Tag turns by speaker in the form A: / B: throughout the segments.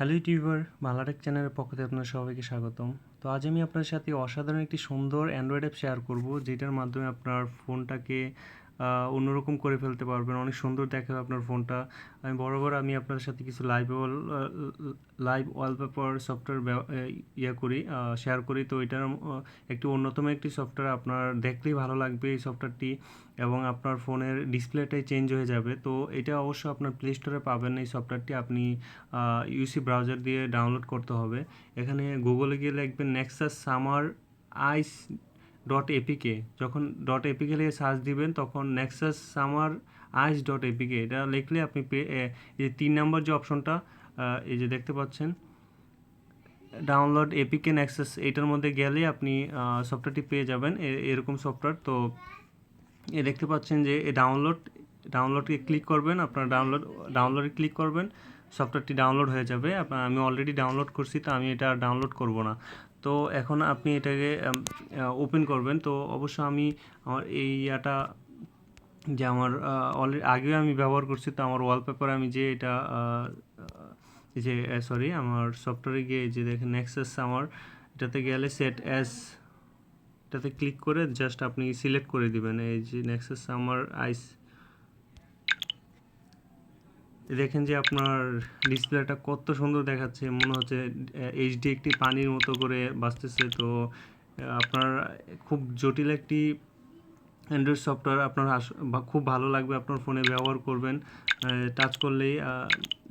A: Hello YouTuber মালাটেক চ্যানেলের পক্ষ থেকে আপনার সবাইকে স্বাগতম। তো আজ আমি আপনার সাথে অসাধারণ একটি সুন্দর অ্যান্ড্রয়েড অ্যাপ শেয়ার করব, যেটার মাধ্যমে আপনার ফোনটাকে অন্যরকম করে ফেলতে পারবেন। অনেক সুন্দর দেখাবে আপনার ফোনটা। আমি বরাবর আমি আপনার সাথে কিছু লাইভ লাইভ ওয়ালপেপার সফটওয়্যার ইয়ে করি শেয়ার করি। তো এটার একটি অন্যতম একটি সফটওয়্যার আপনার দেখলেই ভালো লাগবে এই সফটওয়্যারটি এবং আপনার ফোনের ডিসপ্লেটাই চেঞ্জ হয়ে যাবে। তো এটা অবশ্য আপনার প্লে স্টোরে পাবেন এই সফটওয়্যারটি আপনি ইউসি ব্রাউজার দিয়ে ডাউনলোড করতে হবে। এখানে গুগলে গিয়ে লিখবেন Nexus summer ice dot APK যখন ডট এপিকে লিখে সার্চ দিবেন, তখন Nexus summer ice dot APK এটা লিখলে আপনি এই তিন নম্বর যে অপশনটা এই যে দেখতে পাচ্ছেন ডাউনলোড এপিকে নেক্সাস এইটার মধ্যে গেলে আপনি সফটওয়্যারটি পেয়ে যাবেন এরকম সফটওয়্যার তো এ দেখতে পাচ্ছেন যে এ ডাউনলোড ডাউনলোডে ক্লিক করবেন, আপনার ডাউনলোড ডাউনলোডে ক্লিক করবেন সফটওয়্যারটি ডাউনলোড হয়ে যাবে আমি অলরেডি ডাউনলোড করছি, তো আমি এটা ডাউনলোড করব না। তো এখন আপনি এটাকে ওপেন করবেন। তো অবশ্য আমি আমার এই ইয়াটা যে আমার অলরেডি আগেও আমি ব্যবহার করছি, তো আমার ওয়ালপেপার আমি যে এটা যে সরি আমার সফটওয়্যারে গিয়ে যে দেখেন নেক্সাস আমার, এটাতে গেলে সেট অ্যাজ এটাতে ক্লিক করে জাস্ট আপনি সিলেক্ট করে দিবেন। এই যে নেক্সাস আমার আইস দেখেন যে আপনার ডিসপ্লেটা কত সুন্দর দেখাচ্ছে। মনে হচ্ছে এইচডি একটি পানির মতো করে বাঁচতেছে তো আপনার খুব জটিল একটি অ্যান্ড্রয়েড সফটওয়্যার আপনার আস- খুব ভালো লাগবে আপনার ফোনে ব্যবহার করবেন। টাচ করলেই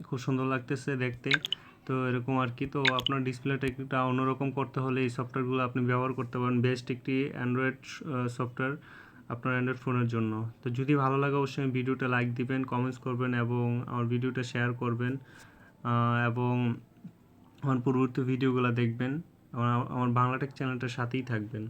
A: খুব সুন্দর লাগতেছে দেখতে। তো, এরকম আর কি। তো, আপনার ডিসপ্লেটা একটা অন্যরকম করতে হলে এই সফটওয়্যারগুলো আপনি ব্যবহার করতে পারেন। বেস্ট একটি অ্যান্ড্রয়েড সফটওয়্যার আপনার অ্যান্ড্রয়েড ফোনের জন্য। তো যদি ভালো লাগে অবশ্যই ভিডিওটা লাইক দিবেন কমেন্টস করবেন এবং আমার ভিডিওটা শেয়ার করবেন এবং আমার পূর্ববর্তী ভিডিওগুলো দেখবেন। আমার আমার বাংলাটেক চ্যানেলটার সাথেই থাকবেন।